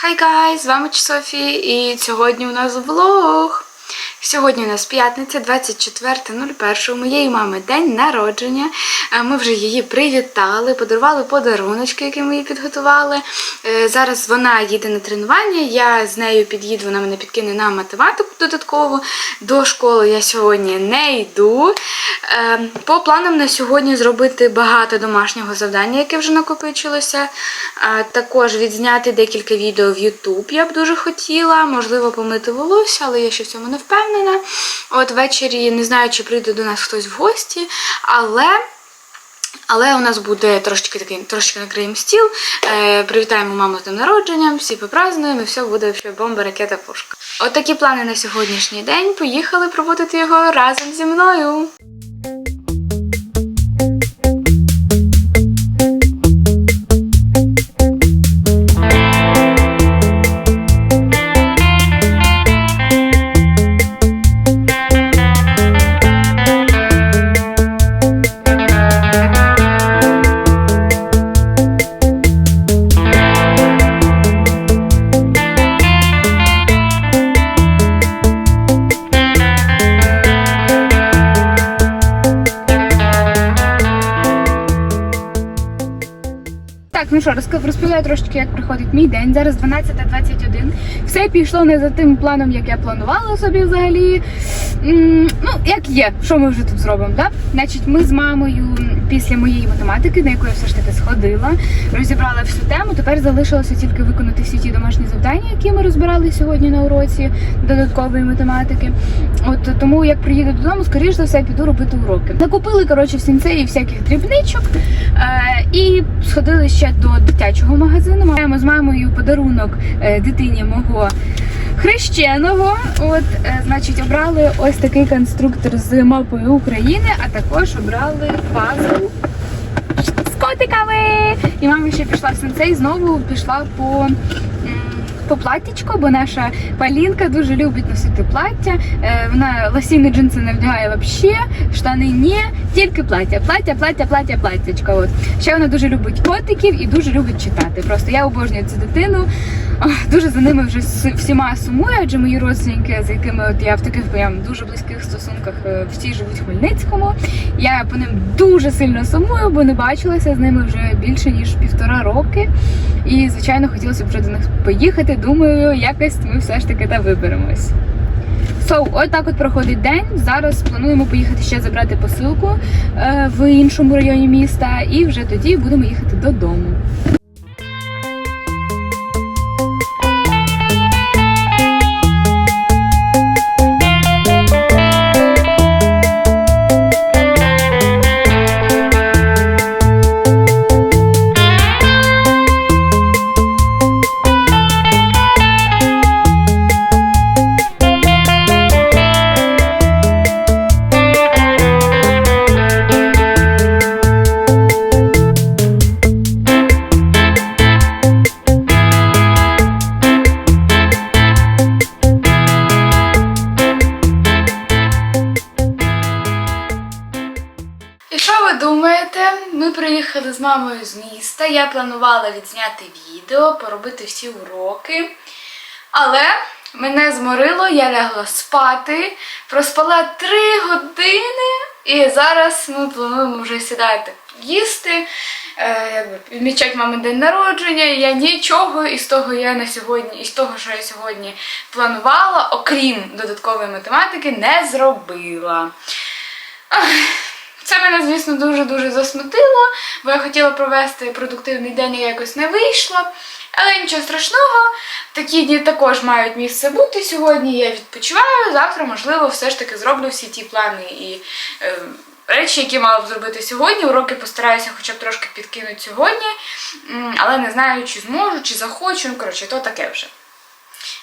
Хай гайз, з вами Софі, і сьогодні у нас влог. Сьогодні у нас п'ятниця, 24.01. У моєї мами день народження. Е, Ми вже її привітали, подарували подаруночки, які ми їй підготували. Е, Зараз вона їде на тренування. Я з нею під'їду, вона мене підкине на математику додатково. До школи я сьогодні не йду. Е, По планам на сьогодні зробити багато домашнього завдання, яке вже накопичилося. Також відзняти декілька відео в YouTube я б дуже хотіла. Можливо, помити волосся, але я ще в цьому не впевнена. От ввечері не знаю, чи прийде до нас хтось в гості, але. Але у нас буде трошечки такий, трошечки накриємо стіл, е, привітаємо маму з днем народженням, всі попразнуємо, і все буде ще бомба, ракета, пушка. От такі плани на сьогоднішній день. Поїхали проводити його разом зі мною. Ну що, розповідаю трошечки, як проходить мій день. Зараз 12.21. Все пішло не за тим планом, як я планувала собі взагалі. Ну, як є, що ми вже тут зробимо, так? Значить, ми з мамою після моєї математики, на яку я все ж таки сходила, розібрала всю тему. Тепер залишилося тільки виконати всі ті домашні завдання, які ми розбирали сьогодні на уроці додаткової математики. От тому, як приїду додому, скоріш за все піду робити уроки. Накупили коротше в сінцеї всяких дрібничок е, і сходили ще до дитячого магазину. Маємо з мамою подарунок е, дитині мого хрещеного. От, е, значить, обрали ось такий конструктор з мапою України, а також обрали пазл з котиками. І мама ще пішла в сенсей, знову пішла по. По платтячку, бо наша Палінка дуже любить носити плаття. Е, вона лосіни джинси не вдягає взагалі, штани ні, тільки плаття. Плаття, плаття, плаття, платтячко. От. Ще вона дуже любить котиків і дуже любить читати. Просто я обожнюю цю дитину. Дуже за ними вже всіма сумую, адже мої родственники, з якими от я в таких прям дуже близьких стосунках е, всі живуть в Хмельницькому. Я по ним дуже сильно сумую, бо не бачилася з ними вже більше ніж півтора роки. І, звичайно, хотілося б вже до них поїхати. Думаю, якось ми все ж таки та виберемось. So, от так от проходить день. Зараз плануємо поїхати ще забрати посилку е, в іншому районі міста, і вже тоді будемо їхати додому. Приїхали з мамою з міста. Я планувала відзняти відео, поробити всі уроки. Але мене зморило, я лягла спати, проспала 3 години, і зараз ми плануємо вже сідати їсти, е, відмічати мами день народження. Я нічого із того я на сьогодні, із того, що я сьогодні планувала, окрім додаткової математики, не зробила. Ах, Це мене, звісно, дуже-дуже засмутило, бо я хотіла провести продуктивний день і якось не вийшло. Але нічого страшного, такі дні також мають місце бути. Сьогодні я відпочиваю, завтра, можливо, все ж таки зроблю всі ті плани і е, речі, які мала б зробити сьогодні. Уроки постараюся хоча б трошки підкинути сьогодні, але не знаю, чи зможу, чи захочу. Ну, коротше, то таке вже.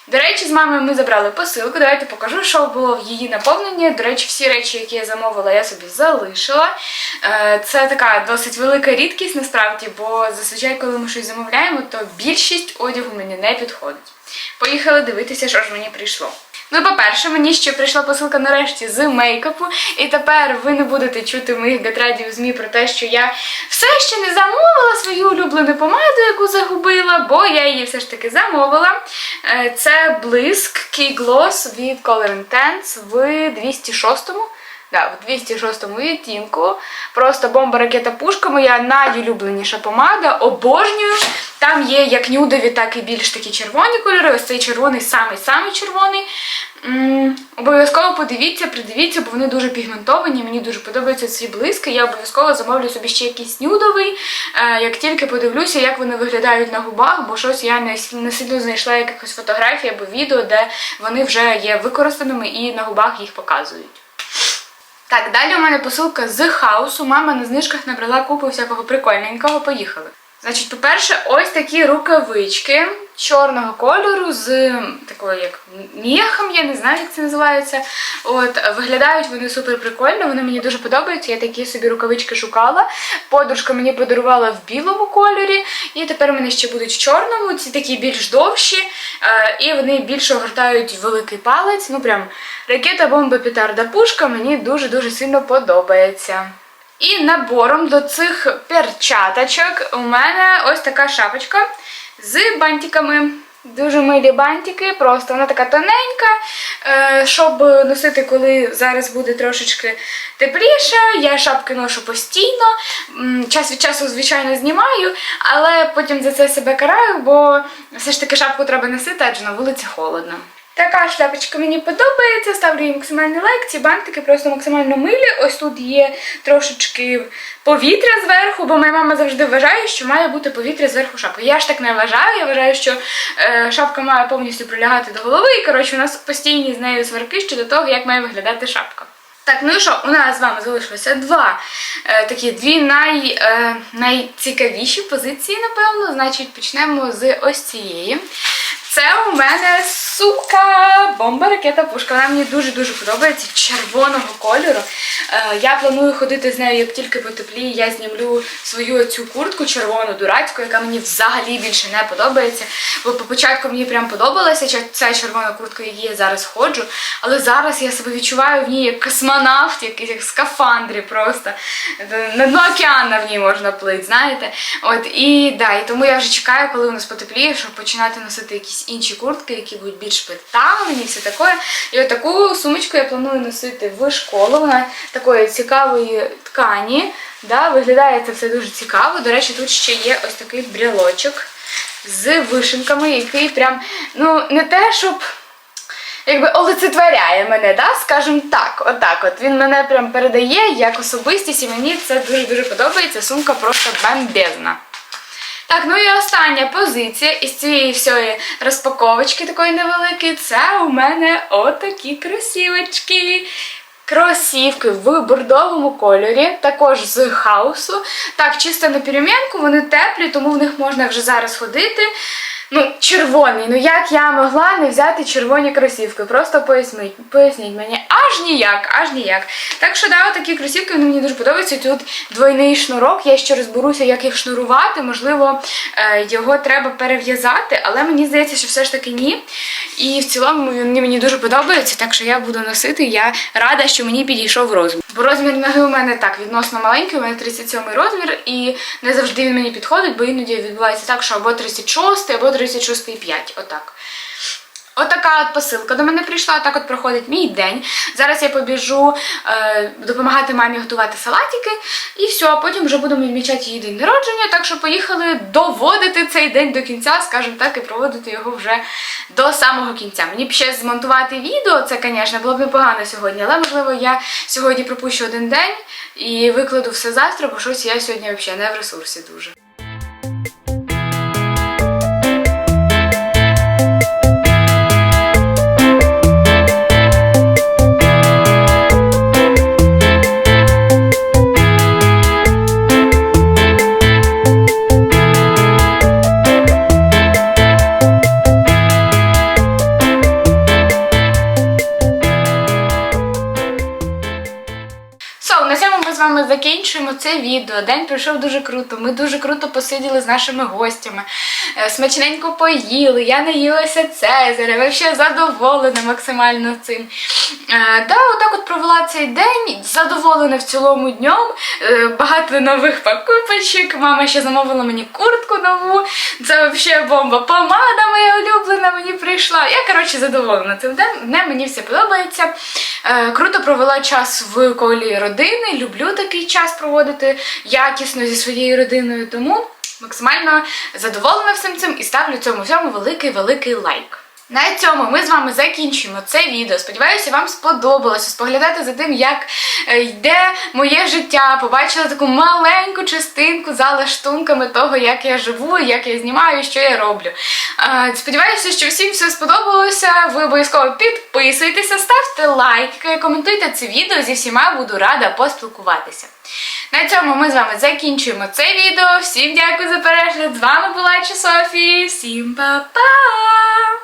До речі, з мамою ми забрали посилку. Давайте покажу, що було в її наповненні. До речі, всі речі, які я замовила, я собі залишила. Е, Це така досить велика рідкість насправді, бо зазвичай, коли ми щось замовляємо, то більшість одягу мені не підходить. Поїхали дивитися, що ж мені прийшло. Ну, по-перше, мені ще прийшла посилка нарешті з мейкапу, і тепер ви не будете чути моїх гетрадів ЗМІ про те, що я все ще не замовила свою улюблену помаду, яку загубила, бо я її все ж таки замовила. Е, Це блиск Key Gloss від Color Intense в 206-му. Да, в 206-му відтінку. Просто бомба ракета пушка моя найулюбленіша помада, обожнюю. Там є як нюдові, так і більш такі червоні кольори. Ось цей червоний самий-самий червоний. Обов'язково подивіться, придивіться, бо вони дуже пігментовані. Мені дуже подобаються ці блиски. Я обов'язково замовлю собі ще якийсь нюдовий. е, Як тільки подивлюся, як вони виглядають на губах, бо щось я не сильно знайшла якихось фотографій або відео, де вони вже є використаними і на губах їх показують. Так, далі у мене посилка з хаусу. Мама на знижках набрала купу всякого прикольненького. Поїхали. Значить, по-перше, ось такі рукавички чорного кольору з такою як міхом, я не знаю, як це називається. От виглядають вони супер прикольно, вони мені дуже подобаються. Я такі собі рукавички шукала. Подружка мені подарувала в білому кольорі, і тепер мене ще будуть в чорному. Ці такі більш довші, е, і вони більше огортають великий палець. Ну прям ракета, бомба, петарда, пушка мені дуже дуже сильно подобається. І набором до цих перчаточок у мене ось така шапочка з бантиками. Дуже милі бантики, просто вона така тоненька, е, щоб носити, коли зараз буде трошечки тепліше. Я шапки ношу постійно, час від часу, звичайно, знімаю, але потім за це себе караю, бо все ж таки шапку треба носити, адже на вулиці холодно. Така шляпочка мені подобається, ставлю їй максимальний лайк. Ці бантики просто максимально милі. Ось тут є трошечки повітря зверху, бо моя мама завжди вважає, що має бути повітря зверху шапки. Я ж так не вважаю. Я вважаю, що е, шапка має повністю прилягати до голови. І коротше, у нас постійні з нею сварки щодо того, як має виглядати шапка. Так, ну і що, у нас з вами залишилося два е, такі дві най, е, найцікавіші позиції, напевно. Значить, почнемо з ось цієї. Це у мене сумка бомба ракета пушка. Вона мені дуже-дуже подобається червоного кольору. Е, я планую ходити з нею, як тільки потепліє, я знімлю свою цю куртку червону дурацьку, яка мені взагалі більше не подобається. Бо по початку мені прям подобалася ця червона куртка, в я зараз ходжу. Але зараз я себе відчуваю в ній як космонавт, якийсь як скафандрі просто. На дно океана в ній можна плити, знаєте. От і да, і тому я вже чекаю, коли у нас потепліє, щоб починати носити якісь інші куртки, які будуть більш питанені, все таке. І от таку сумочку я планую носити в школу. Вона такої цікавої ткані. Да, виглядає це все дуже цікаво. До речі, тут ще є ось такий брелочок з вишенками, який прям, ну, не те, щоб якби олицетворяє мене, да? скажімо так, отак от. Він мене прям передає як особистість, і мені це дуже-дуже подобається. Сумка просто бомбезна. Так, ну і остання позиція із цієї всієї розпаковочки такої невеликої, це у мене отакі кросівочки. Кросівки в бордовому кольорі, також з хаусу. Так, чисто на перемінку, вони теплі, тому в них можна вже зараз ходити. Ну, червоний. Ну як я могла не взяти червоні кросівки? Просто поясніть, поясніть мені. Аж ніяк, аж ніяк. Так що да, такі кросівки вони мені дуже подобаються. Тут двойний шнурок. Я ще розберуся, як їх шнурувати. Можливо, е, його треба перев'язати, але мені здається, що все ж таки ні. І в цілому вони мені дуже подобаються, так що я буду носити. Я рада, що мені підійшов розмір. Бо розмір ноги у мене так відносно маленький, у мене 37 розмір, і не завжди він мені підходить, бо іноді відбувається так, що або 36, або 36,5. Отак. Отака от посилка до мене прийшла, так от проходить мій день. Зараз я побіжу е, допомагати мамі готувати салатики, і все, а потім вже будемо відмічати її день народження. Так що поїхали доводити цей день до кінця, скажімо так, і проводити його вже до самого кінця. Мені б ще змонтувати відео, це, звісно, було б непогано сьогодні, але можливо я сьогодні пропущу один день і викладу все завтра, бо щось я сьогодні взагалі не в ресурсі дуже. Закінчуємо це відео. День пройшов дуже круто. Ми дуже круто посиділи з нашими гостями, е, смачненько поїли. Я наїлася Цезаря, взагалі задоволена максимально цим. Е, Да, отак от провела цей день, задоволена в цілому днем. Е, Багато нових покупочок. Мама ще замовила мені куртку нову. Це взагалі бомба. Помада моя улюблена мені прийшла. Я коротше задоволена цим днем. Мені все подобається. Круто провела час в колі родини. Люблю такий час проводити якісно зі своєю родиною. Тому максимально задоволена всім цим і ставлю цьому всьому великий великий лайк. На цьому ми з вами закінчуємо це відео. Сподіваюся, вам сподобалося споглядати за тим, як е, йде моє життя. Побачила таку маленьку частинку за лаштунками того, як я живу, як я знімаю, що я роблю. Е, Сподіваюся, що всім все сподобалося. Ви обов'язково підписуйтеся, ставте лайки, коментуйте це відео. Зі всіма буду рада поспілкуватися. На цьому ми з вами закінчуємо це відео. Всім дякую за перегляд. З вами була Чи Софі. Всім па-па!